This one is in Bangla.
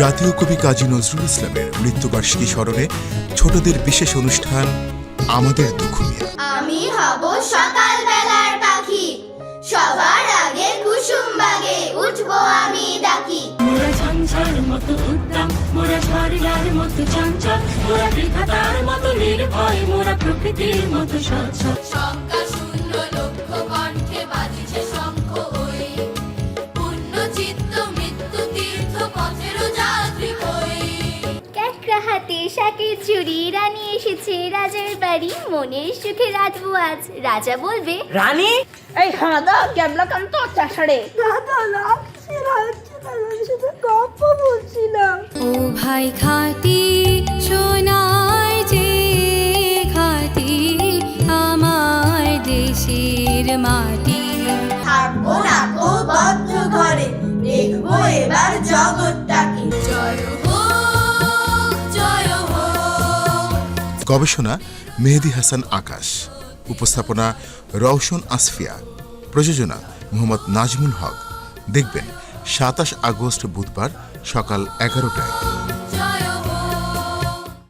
জাতীয় কবি কাজী নজরুল ইসলামের মৃত্যুবার্ষিকী স্মরণে ছোটদের বিশেষ অনুষ্ঠান আমাদের দুঃখ মিয়া আমি হব সকাল বেলার পাখি। সবার আগে কুসুম বাগে উঠবো আমি ডাকি। মোরা ঝঞ্ঝার মতো উদ্দাম মোরা ঝড়িয়ার মতো চঞ্চল মোরা বিধাতার মতো নির্ভয় মোরা প্রকৃতির মতো সচ্ছল। হাতে শাকের চুরি রানী এসেছে রাজার বাড়ি। মনের সুখে রাতবো আজ। রাজা বলবে রানী? এই হাদা ক্যাবলা কান তো চাষাড়ে ও ভাই খাতি সোনার যে খাতি আমার দেশের মাটি। থাকব না বদ্ধ ঘরে দেখব এবার জগৎটাকে গবেষণা মেহেদি হাসান আকাশ। উপস্থাপনা রওশন আসফিয়া। প্রযোজনা মোহাম্মদ নাজমুল হক। দেখবেন সাতাশ আগস্ট বুধবার সকাল এগারোটায়।